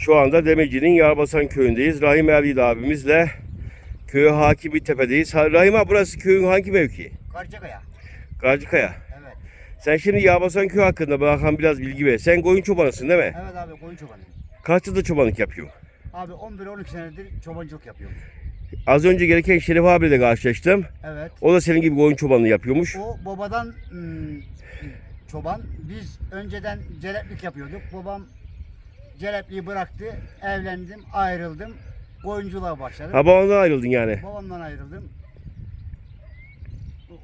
Şu anda Demirci'nin Yarbasan köyündeyiz. Rahim Erbil abimizle köye hakim bir tepedeyiz. Rahim abi burası köyün hangi mevki? Karacakaya. Garcıkaya. Evet. Sen şimdi Yarbasan köyü hakkında bana biraz bilgi ver. Sen koyun çobanısın değil mi? Evet abi koyun çobanı. Kaç yıldır çobanlık yapıyorsun? Abi 11-12 senedir çobancılık yapıyorum. Az önce gereken Şerif abiyle karşılaştım. Evet. O da senin gibi koyun çobanlığı yapıyormuş. O babadan hmm, çoban. Biz önceden celeplik yapıyorduk. Babam celepliği bıraktı. Evlendim, ayrıldım. Koyunculuğa başladım. Ha babandan ayrıldın yani. Babamdan ayrıldım.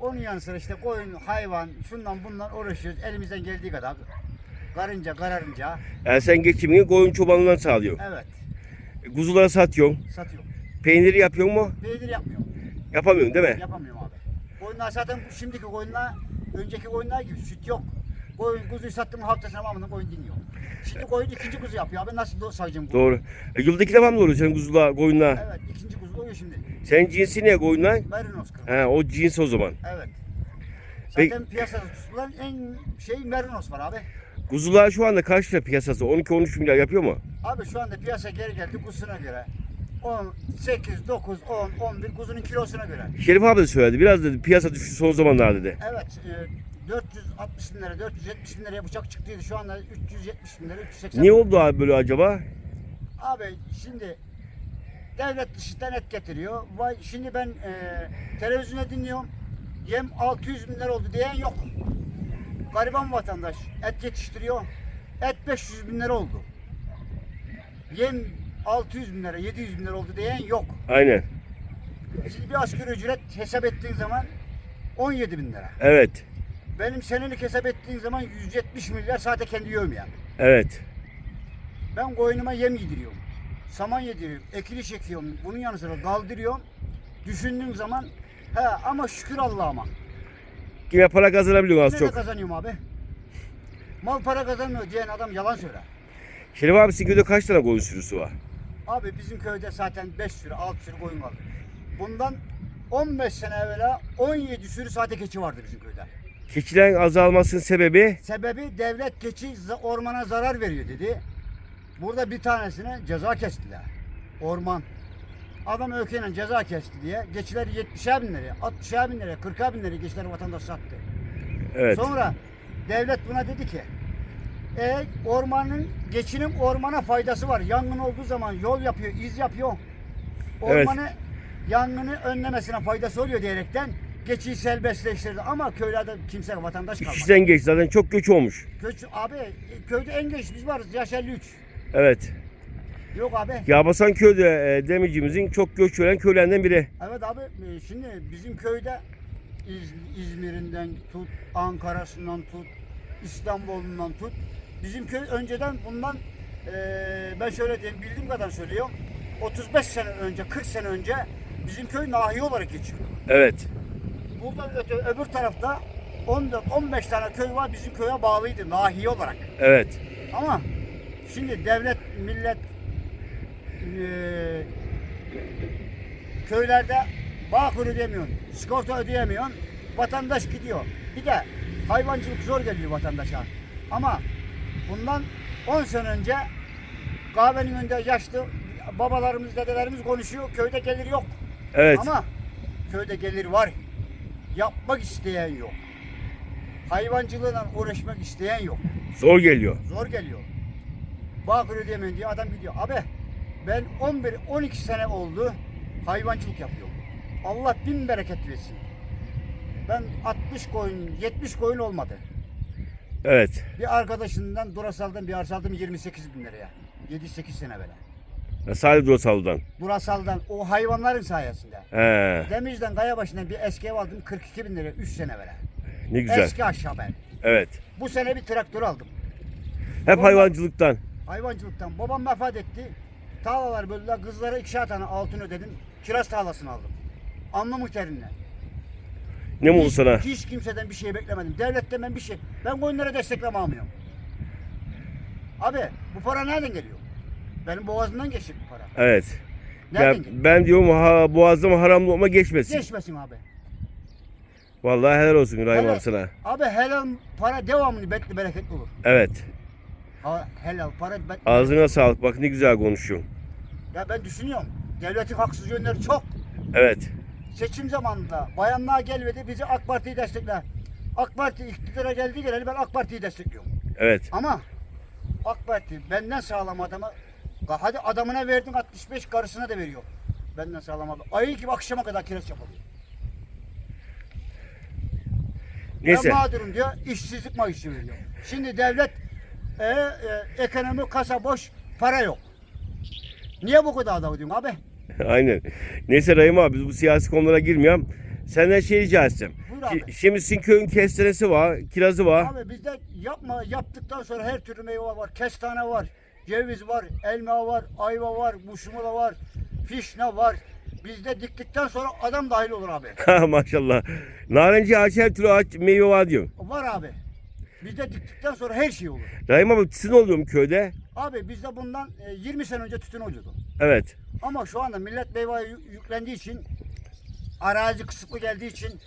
Onun yanı sıra işte koyun, hayvan, şundan bundan uğraşıyoruz. Elimizden geldiği kadar. Karınca, kararınca. Yani sen geçimini koyun çobanlığından sağlıyorsun. Evet. Kuzuları satıyorsun. Satıyorum. Peyniri yapıyor mu? Peynir yapmıyorum. Yapamıyorsun değil mi? Yapamıyorum abi. Koyunlar zaten şimdiki koyunlar, önceki koyunlar gibi süt yok. Koyun kuzuyu sattım haftasına tamamını koyun dinliyor. Şimdi koyun ikinci kuzu yapıyor abi nasıl sayacağım bunu? Doğru. E, yılda iki defa mı doğuruyor senin kuzular, koyunlar? Evet ikinci kuzu oluyor şimdi. Senin cinsi ne koyunlar? Merinos kırmızı. He o cins o zaman. Evet. Peki- Zaten piyasada tutulan en şey merinos var abi. Kuzular şu anda kaç lira piyasası? 12-13 milyar yapıyor mu? Abi şu anda piyasa geri geldi kuzusuna göre. 10, 8, 9, 10, 11 kuzunun kilosuna göre. Şerif abi de söyledi. Biraz dedi piyasa düştü son zamanlarda dedi. Evet, e, 460 bin lira, 470 bin liraya bıçak çıktıydı. Şu anda 370 bin lira, 380 Niye oldu abi böyle acaba? Abi şimdi devlet dışından et getiriyor. Vay şimdi ben e, televizyonda dinliyorum. Yem 600 bin lira oldu diyen yok. Gariban vatandaş et yetiştiriyor. Et 500 bin lira oldu. Yem 600 bin lira, 700 bin lira oldu diyen yok. Aynen. Şimdi bir asgari ücret hesap ettiğin zaman 17 bin lira. Evet. Benim senelik hesap ettiğin zaman 170 milyar sadece kendi yiyorum yani. Evet. Ben koyunuma yem yediriyorum. Saman yediriyorum. Ekili çekiyorum. Bunun yanı sıra kaldırıyorum. Düşündüğüm zaman he ama şükür Allah'ıma. Yine para kazanabiliyorsun az Ne de çok. kazanıyorum abi. Mal para kazanmıyor diyen adam yalan söyler. Şerif abi sizin köyde kaç tane koyun sürüsü var? Abi bizim köyde zaten 5 sürü 6 sürü koyun kaldı. Bundan 15 sene evvela 17 sürü sade keçi vardı bizim köyde. Keçilerin azalmasının sebebi Sebebi devlet keçi ormana zarar veriyor dedi. Burada bir tanesine ceza kestiler. Orman. Adam ökeyle ceza kesti diye geçileri 70'er bin liraya, 60'er bin liraya, 40'er bin liraya geçileri vatandaş sattı. evet. Sonra devlet buna dedi ki e, ormanın geçinin ormana faydası var. Yangın olduğu zaman yol yapıyor, iz yapıyor. Evet. Ormanı yangını önlemesine faydası oluyor diyerekten geçiyi serbestleştirdi ama köylerde kimse vatandaş kalmadı. İkisinden geç zaten çok göç olmuş. Göç abi köyde en genç biz varız yaş 53. Evet. Yok abi. Yabasan köyde e, demircimizin çok göç veren köylerinden biri. Evet abi e, şimdi bizim köyde İz- İzmir'inden tut, Ankara'sından tut, İstanbul'undan tut. Bizim köy önceden bundan e, ben şöyle diyeyim bildiğim kadar söylüyorum. 35 sene önce, 40 sene önce bizim köy nahiye olarak geçiyordu. Evet. Buradan öte, öbür tarafta 14-15 tane köy var bizim köye bağlıydı nahiye olarak. Evet. Ama şimdi devlet, millet eee, köylerde bağkur ödeyemiyorsun, sigorta ödeyemiyorsun, vatandaş gidiyor. Bir de hayvancılık zor geliyor vatandaşa. Ama bundan 10 sene önce kahvenin önünde yaşlı babalarımız, dedelerimiz konuşuyor, köyde gelir yok. Evet. Ama köyde gelir var. Yapmak isteyen yok. Hayvancılığla uğraşmak isteyen yok. Zor geliyor. Zor geliyor. Bağkur ödeyemeyin diye adam gidiyor. Abi ben 11 12 sene oldu hayvancılık yapıyorum. Allah bin bereket versin. Ben 60 koyun, 70 koyun olmadı. Evet. Bir arkadaşından Durasal'dan bir arsa aldım 28 bin liraya. 7-8 sene böyle. Salih Dosal'dan. Durasal'dan o hayvanların sayesinde. He. Demirci'den Kayabaşı'ndan bir eski ev aldım 42 bin liraya 3 sene böyle. Ne güzel. Eski aşağı ben. Evet. Bu sene bir traktör aldım. Hep hayvancılıktan. Hayvancılıktan. Babam vefat etti. Tarlalar böldüler. Kızlara ikişer tane altın ödedim. Kiraz tarlasını aldım. Anlı muhterinle. Ne mutlu sana. hiç kimseden bir şey beklemedim. Devletten ben bir şey. Ben koyunlara destekleme almıyorum. Abi bu para nereden geliyor? Benim boğazımdan geçecek bu para. Evet. Nereden Ben, diyorum ha, boğazım haram lokma geçmesin. Geçmesin abi. Vallahi helal olsun Rahim Helal. abi sana. Abi helal para devamlı bekli bereketli olur. Evet. Ha, helal para ben, Ağzına sağlık. Bak ne güzel konuşuyorsun. ya ben düşünüyorum. Devletin haksız yönleri çok. Evet. Seçim zamanında bayanlığa gelmedi bizi AK Parti'yi destekler. AK Parti iktidara geldiği geleli ben AK Parti'yi destekliyorum. Evet. Ama AK Parti benden sağlam adamı hadi adamına verdin 65 karısına da veriyor. Benden sağlam adam. Ayı gibi akşama kadar kireç yapılıyor. Neyse. Ben mağdurum diyor, işsizlik maaşı veriyor. Şimdi devlet e, e, ekonomi kasa boş, para yok. Niye bu kadar adam diyorsun abi? Aynen. Neyse Rahim abi biz bu siyasi konulara girmiyorum. Senden şey rica etsem. Buyur Şi- abi. Şimdi sizin köyün kestanesi var, kirazı var. Abi bizde yapma yaptıktan sonra her türlü meyve var. Kestane var, ceviz var, elma var, ayva var, muşmula var, fişne var. Bizde diktikten sonra adam dahil olur abi. Maşallah. Narenci ağaç her türlü ağaç meyve var diyor. Var abi. Bizde diktikten sonra her şey olur. Rahim abi sizin oluyor mu köyde? Abi bizde bundan e, 20 sene önce tütün oluyordu. Evet. Ama şu anda millet meyveye yü- yüklendiği için arazi kısıtlı geldiği için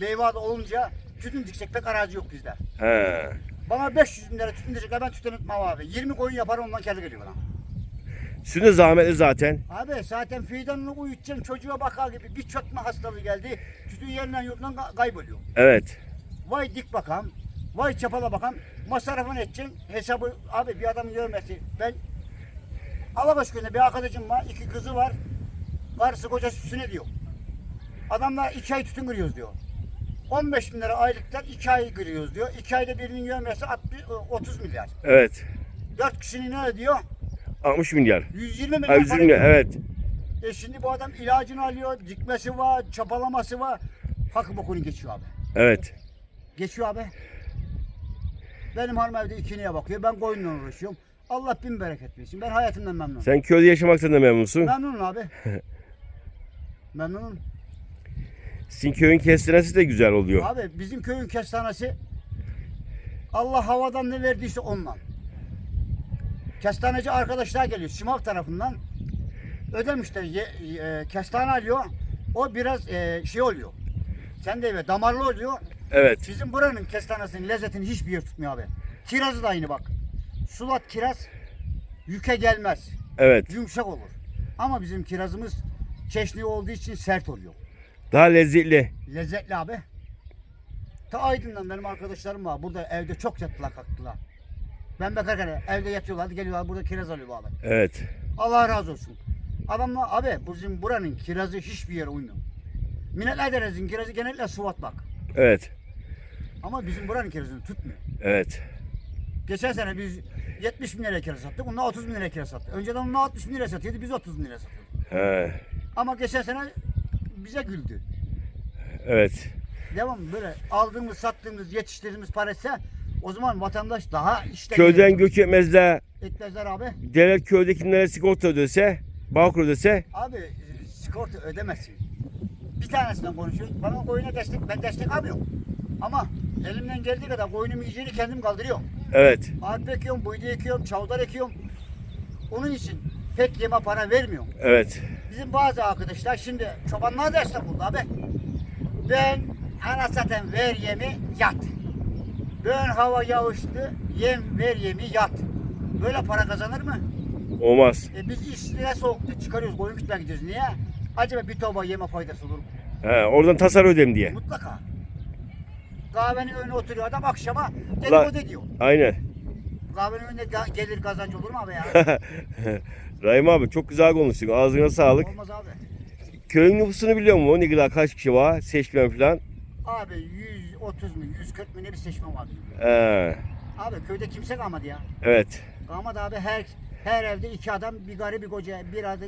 meyve olunca tütün dikecek pek arazi yok bizde. He. Bana 500 bin lira tütün diyecekler ben tütün etmem abi. 20 koyun yapar ondan kendi geliyor bana. Sizin de zahmetli zaten. Abi zaten fidanını uyutacaksın çocuğa bakar gibi bir çökme hastalığı geldi. Tütün yerinden yurttan ka- kayboluyor. Evet. Vay dik bakan, vay çapala bakan masrafını edeceksin. Hesabı abi bir adamın görmesi. Ben Alabaş köyünde bir arkadaşım var, iki kızı var. Karısı kocası üstüne diyor. Adamlar iki ay tütün kırıyoruz diyor. 15 bin lira aylıktan iki ay kırıyoruz diyor. İki ayda birinin görmesi 60, 30 milyar. Evet. Dört kişinin ne ödüyor? 60 milyar. 120 milyar. Ha, 100 para milyar. ödüyor. Evet. E şimdi bu adam ilacını alıyor, dikmesi var, çapalaması var. Hakkı bokunu geçiyor abi. Evet. Geçiyor abi. Benim hanım evde ikiniye bakıyor. Ben koyunla uğraşıyorum. Allah bin bereket versin. Ben hayatımdan memnunum. Sen köyde yaşamaktan da memnunsun. Memnunum abi. Memnunum. Sizin köyün kestanesi de güzel oluyor. Abi bizim köyün kestanesi Allah havadan ne verdiyse ondan. Kestaneci arkadaşlar geliyor Simav tarafından. Ödemişler ye, e, kestane alıyor. O biraz e, şey oluyor. Sen de evet damarlı oluyor. Evet. Bizim buranın kestanesinin lezzetini hiçbir yer tutmuyor abi. Kirazı da aynı bak. Sulat kiraz yüke gelmez. Evet. Yumuşak olur. Ama bizim kirazımız çeşni olduğu için sert oluyor. Daha lezzetli. Lezzetli abi. Ta Aydın'dan benim arkadaşlarım var. Burada evde çok yattılar kalktılar. Ben bakarken evde yatıyorlardı geliyorlar burada kiraz alıyorlar abi. Evet. Allah razı olsun. Adamlar abi bizim buranın kirazı hiçbir yere uymuyor. Minetler Deresi'nin kirazı genellikle suvat bak. Evet. Ama bizim buranın kirazını tutmuyor. Evet. Geçen sene biz 70 bin liraya kiraz sattık. Onlar 30 bin liraya kiraz sattı. Önceden onlar 60 bin liraya satıyordu. Biz 30 bin liraya satıyorduk. He. Ama geçen sene bize güldü. Evet. Devam böyle aldığımız, sattığımız, yetiştirdiğimiz paraysa o zaman vatandaş daha işte Köyden göç etmezler. etmezler abi. Devlet köydekilere sigorta ödese, bağkur ödese. Abi sigorta ödemezsin. Bir tanesinden konuşuyoruz. Bana koyuna destek, ben destek alıyorum. Ama elimden geldiği kadar koyunumu iyicini kendim kaldırıyorum. Evet. Arpa ekiyorum, buğday ekiyorum, çavdar ekiyorum. Onun için pek yeme para vermiyorum. Evet. Bizim bazı arkadaşlar şimdi çobanlar da oldu abi. Ben ana zaten ver yemi yat. Ben hava yağıştı yem ver yemi yat. Böyle para kazanır mı? Olmaz. E biz işlere soğukta çıkarıyoruz koyun gütmeye gidiyoruz. Niye? Acaba bir torba yeme faydası olur mu? He, oradan tasar ödem diye. Mutlaka. Kahvenin önüne oturuyor adam akşama dedikodu ediyor. Aynen. Kahvenin önünde ga- gelir kazancı olur mu abi ya? Rahim abi çok güzel konuştun. Ağzına sağlık. Olmaz abi. Köyün nüfusunu biliyor musun? Ne kadar kaç kişi var? Seçmen falan. Abi 130 mu 140 mu ne bir seçmen var. He. Abi köyde kimse kalmadı ya. Evet. Kalmadı abi her her evde iki adam bir garip bir koca bir adı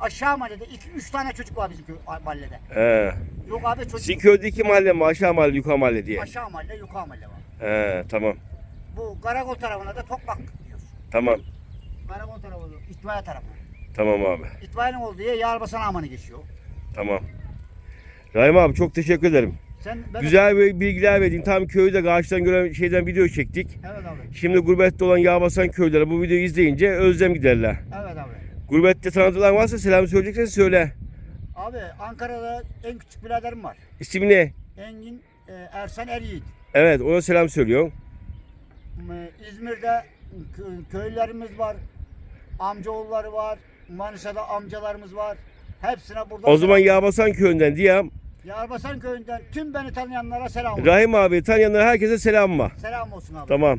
aşağı mahallede iki üç tane çocuk var bizim köy, mahallede. He. Yok abi çocuk Sizin köyde iki mahalle mi? Aşağı mahalle, yukarı mahalle diye. aşağı mahalle yukarı mahalle var. He, tamam. Bu Karakol tarafına da Tokmak diyoruz. Tamam. Karakol tarafı itfaiye tarafı. Tamam abi. İtfaiyenin olduğu yer Yarbasan Amanı geçiyor. Tamam. Rahim abi çok teşekkür ederim. Sen ben Güzel bir bilgiler verdin. Tam köyde karşıdan gören şeyden video çektik. Evet abi. Şimdi gurbette olan Yağbasan köylere bu videoyu izleyince özlem giderler. Evet abi. Gurbette tanıdılar varsa selam söyleyeceksen söyle. Abi Ankara'da en küçük biraderim var. İsmi ne? Engin e, Ersan Eryiğit. Evet ona selam söylüyorum. E, İzmir'de kö- köylülerimiz var. Amcaoğulları var. Manisa'da amcalarımız var. Hepsine burada O zaman Yağbasan köyünden diyem. Yarbasan köyünden tüm beni tanıyanlara selam olsun. Rahim abi tanıyanlara herkese selam var. Selam olsun abi. Tamam.